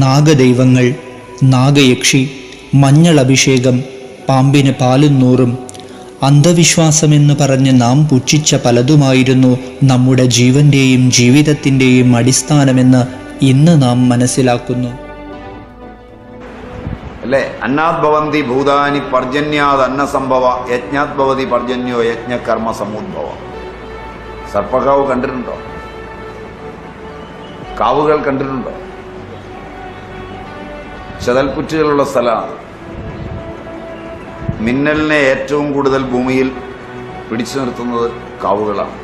നാഗദൈവങ്ങൾ നാഗയക്ഷി മഞ്ഞൾ അഭിഷേകം പാമ്പിന് പാലും നൂറും അന്ധവിശ്വാസമെന്ന് പറഞ്ഞ് നാം പുച്ഛിച്ച പലതുമായിരുന്നു നമ്മുടെ ജീവന്റെയും ജീവിതത്തിന്റെയും അടിസ്ഥാനമെന്ന് ഇന്ന് നാം മനസ്സിലാക്കുന്നു. അല്ലേ? അന്നാത് ഭവന്തി ഭൂതാനി പർജന്യാത് അന്നസംഭവ യജ്ഞാത് ഭവതി പർജന്യോ യജ്ഞകർമ്മ സമുദ്ഭവ സർപ്പകാവ് കണ്ടിട്ടുണ്ടോ? കാവുകൾ കണ്ടിട്ടുണ്ടോ? ചതൽപ്പുറ്റുകളുള്ള സ്ഥലമാണ്. മിന്നലിനെ ഏറ്റവും കൂടുതൽ ഭൂമിയിൽ പിടിച്ചു നിർത്തുന്നത് കാവുകളാണ്.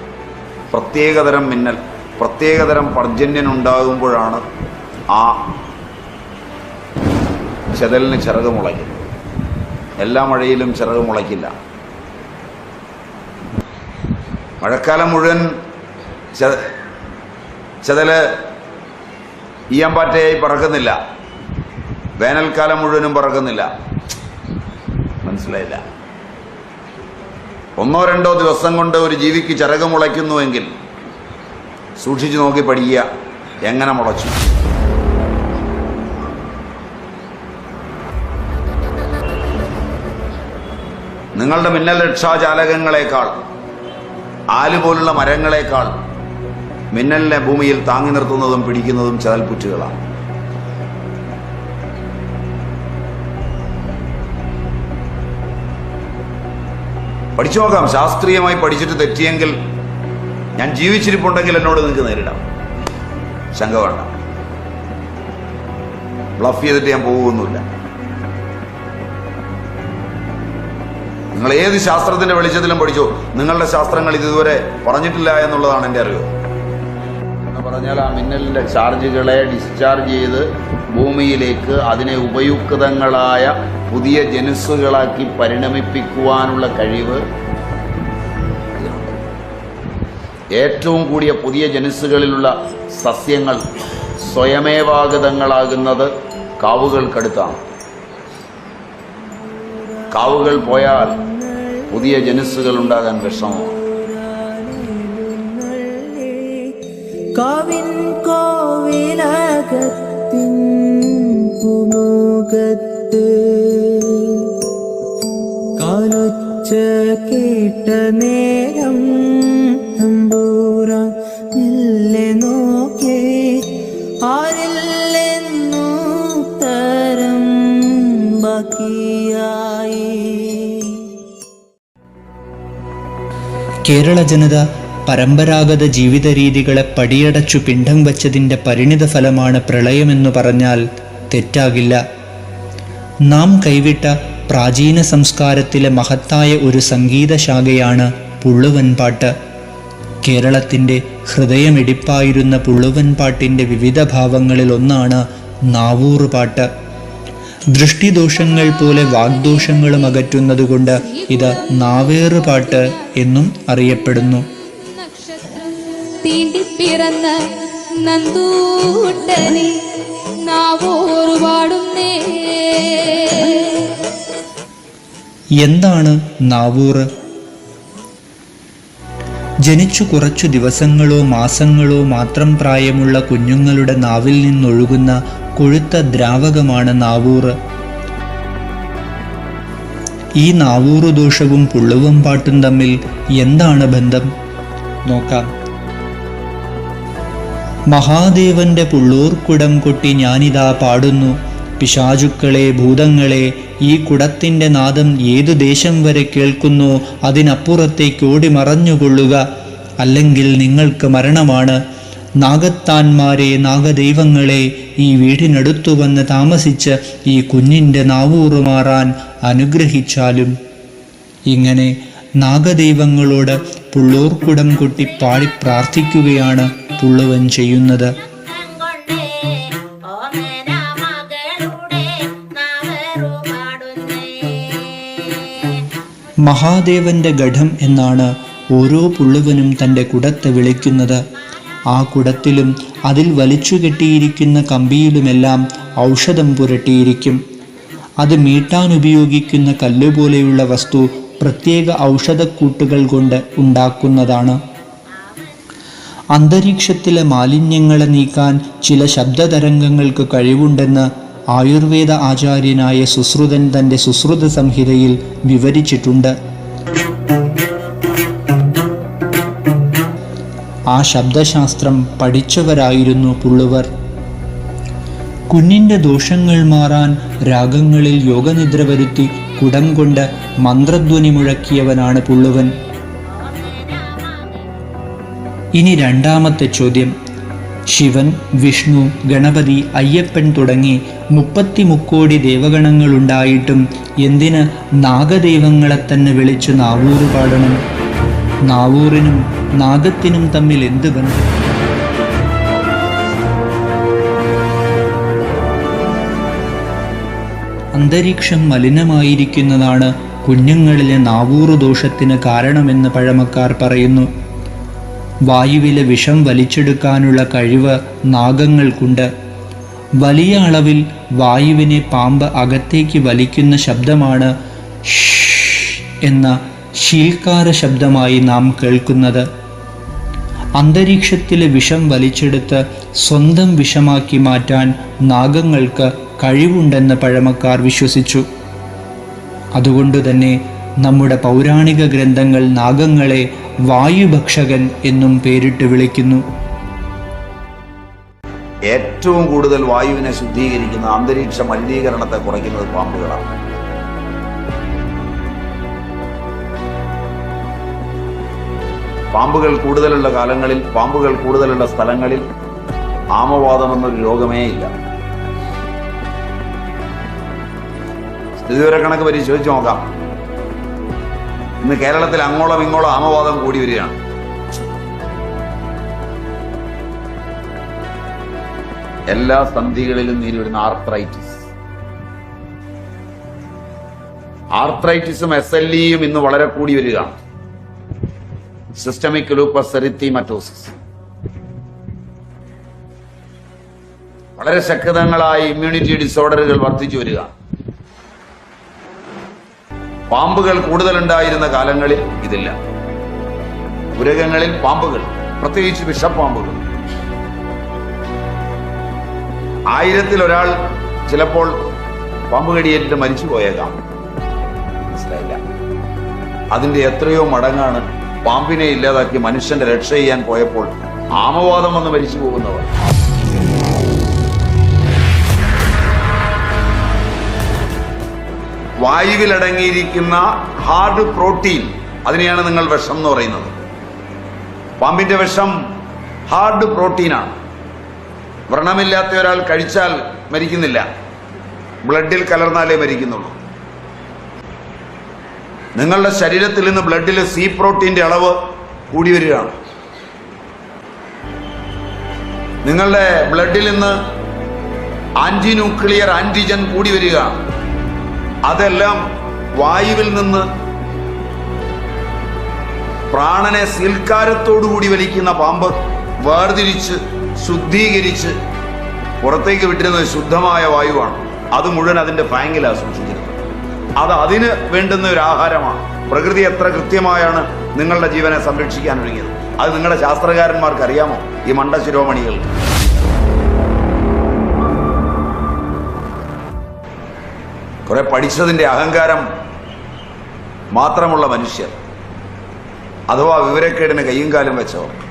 പ്രത്യേകതരം മിന്നൽ പ്രത്യേകതരം പർജന്യൻ ഉണ്ടാകുമ്പോഴാണ് ആ ചെതലിന് ചിറക് മുളയ്ക്കുന്നത്. എല്ലാ മഴയിലും ചിറക് മുളയ്ക്കില്ല. മഴക്കാലം മുഴുവൻ ചെതൽ ഈയമ്പാറ്റയായി പറക്കുന്നില്ല. വേനൽക്കാലം മുഴുവനും പറക്കുന്നില്ല. മനസ്സിലായില്ല. ഒന്നോ രണ്ടോ ദിവസം കൊണ്ട് ഒരു ജീവിക്ക് ചിറക് മുളയ്ക്കുന്നുവെങ്കിൽ സൂക്ഷിച്ചു നോക്കി പഠിക്കുക എങ്ങനെ മുളച്ചു. നിങ്ങളുടെ മിന്നൽ രക്ഷാജാലകങ്ങളെക്കാൾ ആലുപോലുള്ള മരങ്ങളെക്കാൾ മിന്നലിനെ ഭൂമിയിൽ താങ്ങി നിർത്തുന്നതും പിടിക്കുന്നതും ചതൽപ്പുറ്റുകളാണ് പഠിച്ചു നോക്കാം. ശാസ്ത്രീയമായി പഠിച്ചിട്ട് തെറ്റിയെങ്കിൽ ഞാൻ ജീവിച്ചിരിപ്പുണ്ടെങ്കിൽ എന്നോട് നിങ്ങൾക്ക് നേരിടാം. ശങ്ക വേണ്ട ബ്ലഫ് ചെയ്തിട്ട് ഞാൻ പോകുന്നില്ല നിങ്ങൾ ഏത് ശാസ്ത്രത്തിന്റെ വെളിച്ചത്തിലും പഠിച്ചു നിങ്ങളുടെ ശാസ്ത്രങ്ങൾ ഇതുവരെ പറഞ്ഞിട്ടില്ല എന്നുള്ളതാണ് എന്റെ അറിവ്. എന്ന് പറഞ്ഞാൽ ആ മിന്നലിന്റെ ചാർജുകളെ ഡിസ്ചാർജ് ചെയ്ത് ഭൂമിയിലേക്ക് അതിനെ ഉപയുക്തങ്ങളായ പുതിയ ജനുസുകളാക്കി പരിണമിപ്പിക്കുവാനുള്ള കഴിവ് ഏറ്റവും കൂടിയ പുതിയ ജനുസുകളിലുള്ള സസ്യങ്ങൾ സ്വയമേവാഗതങ്ങളാകുന്നത് കാവുകൾക്കടുത്താണ്. കാവുകൾ പോയാൽ പുതിയ ജനുസുകൾ ഉണ്ടാകാൻ വിഷമമാണ് കാവിൻ കോവിലകത്തിൻ നേരം തമ്പൂരാൻ മെല്ലെ നോക്കേ. ആരില്ലെന്നു തരം ബാക്കിയായി. കേരള ജനത പരമ്പരാഗത ജീവിത രീതികളെ പടിയടച്ചു പിണ്ഡം വച്ചതിന്റെ പരിണിത ഫലമാണ് പ്രളയമെന്നു പറഞ്ഞാൽ തെറ്റാകില്ല. നാം കൈവിട്ട പ്രാചീന സംസ്കാരത്തിലെ മഹത്തായ ഒരു സംഗീത ശാഖയാണ് പുള്ളുവൻപാട്ട് കേരളത്തിന്റെ ഹൃദയമിടിപ്പായിരുന്ന പുള്ളുവൻപാട്ടിന്റെ വിവിധ ഭാവങ്ങളിൽ ഒന്നാണ് നാവൂറുപാട്ട്. ദൃഷ്ടിദോഷങ്ങൾ പോലെ വാഗ്ദോഷങ്ങളും അകറ്റുന്നതുകൊണ്ട് ഇത് നാവേറുപാട്ട് എന്നും അറിയപ്പെടുന്നു. പിറന്ന നന്ദൂട്ടനെ എന്താണ് നാവൂർ? ജനിച്ചു കുറച്ചു ദിവസങ്ങളോ മാസങ്ങളോ മാത്രം പ്രായമുള്ള കുഞ്ഞുങ്ങളുടെ നാവിൽ നിന്നൊഴുകുന്ന കൊഴുത്ത ദ്രാവകമാണ് നാവൂർ. ഈ നാവൂറു ദോഷവും പുള്ളുവം പാട്ടും തമ്മിൽ എന്താണ് ബന്ധം? നോക്കാം. മഹാദേവന്റെ പുള്ളൂർക്കുടം കൊട്ടി ഞാനിതാ പാടുന്നു. പിശാചുക്കളെ ഭൂതങ്ങളെ ഈ കുടത്തിന്റെ നാദം ഏതു ദേശം വരെ കേൾക്കുന്നു അതിനപ്പുറത്തേക്ക് ഓടി മറഞ്ഞുകൊള്ളുക അല്ലെങ്കിൽ നിങ്ങൾക്ക് മരണമാണ്. നാഗത്താന്മാരെ നാഗദൈവങ്ങളെ ഈ വീടിനടുത്തു വന്ന് താമസിച്ച് ഈ കുഞ്ഞിന്റെ നാവൂറുമാറാൻ അനുഗ്രഹിച്ചാലും. ഇങ്ങനെ നാഗദൈവങ്ങളോട് പുള്ളൂർക്കുടം കൊട്ടി പാടി പ്രാർത്ഥിക്കുകയാണ് പുള്ളുവൻ ചെയ്യുന്നത്. മഹാദേവന്റെ ഘടം എന്നാണ് ഓരോ പുള്ളുവനും തന്റെ കുടത്തെ വിളിക്കുന്നത്. ആ കുടത്തിലും അതിൽ വലിച്ചു കെട്ടിയിരിക്കുന്ന കമ്പിയിലുമെല്ലാം ഔഷധം പുരട്ടിയിരിക്കും. അത് മീട്ടാൻ ഉപയോഗിക്കുന്ന കല്ലുപോലെയുള്ള വസ്തു പ്രത്യേക ഔഷധക്കൂട്ടുകൾ കൊണ്ട് ഉണ്ടാക്കുന്നതാണ്. അന്തരീക്ഷത്തിലെ മാലിന്യങ്ങളെ നീക്കാൻ ചില ശബ്ദതരംഗങ്ങൾക്ക് കഴിവുണ്ടെന്ന് ആയുർവേദ ആചാര്യനായ സുശ്രുതൻ തന്റെ സുശ്രുത സംഹിതയിൽ വിവരിച്ചിട്ടുണ്ട്. ആ ശബ്ദശാസ്ത്രം പഠിച്ചവരായിരുന്നു പുള്ളുവർ കുഞ്ഞിന്റെ ദോഷങ്ങൾ മാറാൻ രാഗങ്ങളിൽ യോഗനിദ്ര വരുത്തി കുടം കൊണ്ട് മന്ത്രധ്വനി മുഴക്കിയവനാണ് പുള്ളുവൻ ഇനി രണ്ടാമത്തെ ചോദ്യം. ശിവൻ വിഷ്ണു ഗണപതി അയ്യപ്പൻ തുടങ്ങി മുപ്പത്തി മുക്കോടി ദേവഗണങ്ങളുണ്ടായിട്ടും എന്തിന് നാഗദൈവങ്ങളെ തന്നെ വിളിച്ച് നാവൂറ് പാടണം? നാവൂറിനും നാഗത്തിനും തമ്മിൽ എന്ത് ബന്ധം? അന്തരീക്ഷം മലിനമായിരിക്കുന്നതാണ് കുഞ്ഞുങ്ങളിലെ നാവൂറു ദോഷത്തിന് കാരണമെന്ന് പഴമക്കാർ പറയുന്നു. വായുവിലെ വിഷം വലിച്ചെടുക്കാനുള്ള കഴിവ് നാഗങ്ങൾക്കുണ്ട്. വലിയ അളവിൽ വായുവിനെ പാമ്പ് അകത്തേക്ക് വലിക്കുന്ന ശബ്ദമാണ് എന്ന ശീൽക്കാര ശബ്ദമായി നാം കേൾക്കുന്നത്. അന്തരീക്ഷത്തിലെ വിഷം വലിച്ചെടുത്ത് സ്വന്തം വിഷമാക്കി മാറ്റാൻ നാഗങ്ങൾക്ക് കഴിവുണ്ടെന്ന് പഴമക്കാർ വിശ്വസിച്ചു. അതുകൊണ്ടുതന്നെ നമ്മുടെ പൗരാണിക ഗ്രന്ഥങ്ങൾ നാഗങ്ങളെ വായുഭക്ഷകൻ എന്നും പേരിട്ട് വിളിക്കുന്നു. ഏറ്റവും കൂടുതൽ വായുവിനെ ശുദ്ധീകരിക്കുന്ന അന്തരീക്ഷ മലിനീകരണത്തെ കുറയ്ക്കുന്നത് പാമ്പുകളാണ്. പാമ്പുകൾ കൂടുതലുള്ള കാലങ്ങളിൽ പാമ്പുകൾ കൂടുതലുള്ള സ്ഥലങ്ങളിൽ ആമവാദം എന്നൊരു രോഗമേ ഇല്ല. സ്ഥിതിവിവരക്കണക്ക് പരിശോധിച്ച് നോക്കാം. ഇന്ന് കേരളത്തിൽ അങ്ങോളം ഇങ്ങോളം ആമവാദം കൂടി വരികയാണ്. എല്ലാ സന്ധികളിലും നേരിടുന്ന ആർത്രൈറ്റിസ് ആർത്രൈറ്റിസും എസ് എൽ ഇയും ഇന്ന് വളരെ കൂടി വരികയാണ്. സിസ്റ്റമിക് ലൂപ്പസ് എറിത്തിമറ്റോസിസ് വളരെ ശക്തങ്ങളായ ഇമ്മ്യൂണിറ്റി ഡിസോർഡറുകൾ വർദ്ധിച്ചു വരിക. പാമ്പുകൾ കൂടുതലുണ്ടായിരുന്ന കാലങ്ങളിൽ ഇതില്ല. പുരകങ്ങളിൽ പാമ്പുകൾ പ്രത്യേകിച്ച് വിഷപ്പാമ്പുകൾ. ആയിരത്തിൽ ഒരാൾ ചിലപ്പോൾ പാമ്പ് കടിയേറ്റിട്ട് മരിച്ചു പോയേക്കാം. മനസ്സിലായില്ല. അതിന്റെ എത്രയോ മടങ്ങാണ് പാമ്പിനെ ഇല്ലാതാക്കി മനുഷ്യന്റെ രക്ഷ ചെയ്യാൻ പോയപ്പോൾ ആമവാദം വന്ന് മരിച്ചു പോകുന്നവർ. വായുവിലടങ്ങിയിരിക്കുന്ന ഹാർഡ് പ്രോട്ടീൻ അതിനെയാണ് നിങ്ങൾ വിഷം എന്ന് പറയുന്നത്. പാമ്പിന്റെ വിഷം ഹാർഡ് പ്രോട്ടീനാണ്. വ്രണമില്ലാത്ത ഒരാൾ കഴിച്ചാൽ മരിക്കുന്നില്ല. ബ്ലഡിൽ കലർന്നാലേ മരിക്കുന്നുള്ളൂ. നിങ്ങളുടെ ശരീരത്തിൽ നിന്ന് ബ്ലഡിൽ സി പ്രോട്ടീന്റെ അളവ് കൂടി വരികയാണ്. നിങ്ങളുടെ ബ്ലഡിൽ നിന്ന് ആന്റി ന്യൂക്ലിയർ ആന്റിജൻ കൂടി വരികയാണ് അതെല്ലാം വായുവിൽ നിന്ന് പ്രാണനെ സീൽക്കാരത്തോടുകൂടി വലിക്കുന്ന പാമ്പ് വേർതിരിച്ച് ശുദ്ധീകരിച്ച് പുറത്തേക്ക് വിട്ടിരുന്നത് ശുദ്ധമായ വായുവാണ്. അത് മുഴുവൻ അതിന്റെ ഫാങ്കിലാണ് സൂക്ഷിച്ചിരുന്നത് അത് അതിന് വേണ്ടുന്ന ഒരു ആഹാരമാണ്. പ്രകൃതി എത്ര കൃത്യമായാണ് നിങ്ങളുടെ ജീവനെ സംരക്ഷിക്കാൻ ഒരുങ്ങിയത്. അത് നിങ്ങളുടെ ശാസ്ത്രകാരന്മാർക്ക് അറിയാമോ? ഈ മണ്ട ശിരോമണികൾ. കുറെ പഠിച്ചതിന്റെ അഹങ്കാരം മാത്രമുള്ള മനുഷ്യർ. അഥവാ വിവരക്കേടിന് കയ്യും കാലും വെച്ചവർ.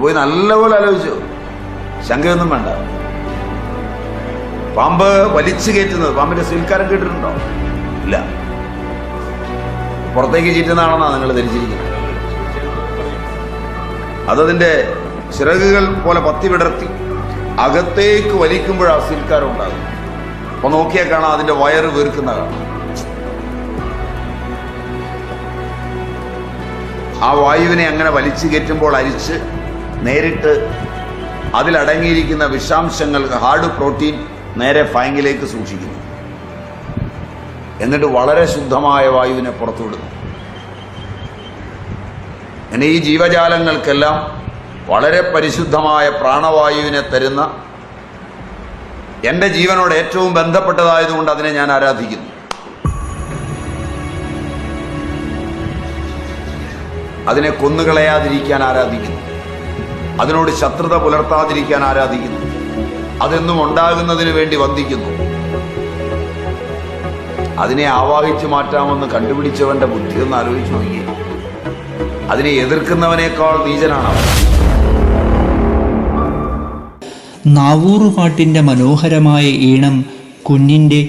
പോയി നല്ലപോലെ ആലോചിച്ചു. ശങ്കയൊന്നും വേണ്ട. പാമ്പ് വലിച്ചു കയറ്റുന്നത് പാമ്പിന്റെ സ്വീകാരം കേട്ടിട്ടുണ്ടോ? ഇല്ല. പുറത്തേക്ക് ചീറ്റുന്നതാണെന്നാണ് നിങ്ങൾ ധരിച്ചിരിക്കുന്നത്. അതതിന്റെ ചിറകുകൾ പോലെ പത്തി വിടർത്തി അകത്തേക്ക് വലിക്കുമ്പോഴാ സീൽക്കാരം ഉണ്ടാകും അപ്പൊ നോക്കിയാൽ കാണാം അതിന്റെ വയറ് വീർക്കുന്ന കാണാം ആ വായുവിനെ അങ്ങനെ വലിച്ചു കയറ്റുമ്പോൾ അരിച്ച് നേരിട്ട് അതിലടങ്ങിയിരിക്കുന്ന വിഷാംശങ്ങൾ ഹാർഡ് പ്രോട്ടീൻ നേരെ ഫാങ്കിലേക്ക് സൂക്ഷിക്കുന്നു. എന്നിട്ട് വളരെ ശുദ്ധമായ വായുവിനെ പുറത്തുവിടുന്നു. അങ്ങനെ ഈ ജീവജാലങ്ങൾക്കെല്ലാം വളരെ പരിശുദ്ധമായ പ്രാണവായുവിനെ തരുന്ന എന്റെ ജീവനോട് ഏറ്റവും ബന്ധപ്പെട്ടതായതുകൊണ്ട് അതിനെ ഞാൻ ആരാധിക്കുന്നു. അതിനെ കൊന്നുകളയാതിരിക്കാൻ ആരാധിക്കുന്നു. അതിനോട് ശത്രുത പുലർത്താതിരിക്കാൻ ആരാധിക്കുന്നു. അതെന്നും ഉണ്ടാകുന്നതിന് വേണ്ടി വന്ദിക്കുന്നു. അതിനെ ആവാഹിച്ചു മാറ്റാമെന്ന് കണ്ടുപിടിച്ചവന്റെ ബുദ്ധി ഒന്ന് ആലോചിച്ചു നോക്കിയേ. അതിനെ എതിർക്കുന്നവനേക്കാൾ നീചനാണ് അവൻ നാവൂറുപാട്ടിന്റെ മനോഹരമായ ഈണം കുഞ്ഞിന്റെ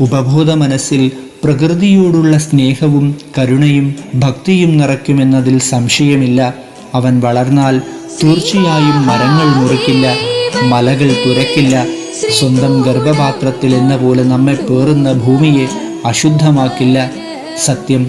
ഉപബോധ മനസ്സിൽ പ്രകൃതിയോടുള്ള സ്നേഹവും കരുണയും ഭക്തിയും നിറയ്ക്കുമെന്നതിൽ സംശയമില്ല. അവൻ വളർന്നാൽ തീർച്ചയായും മരങ്ങൾ മുറിക്കില്ല മലകൾ തുരക്കില്ല. സ്വന്തം ഗർഭപാത്രത്തിൽ എന്ന പോലെ നമ്മെ പേറുന്ന ഭൂമിയെ അശുദ്ധമാക്കില്ല. സത്യം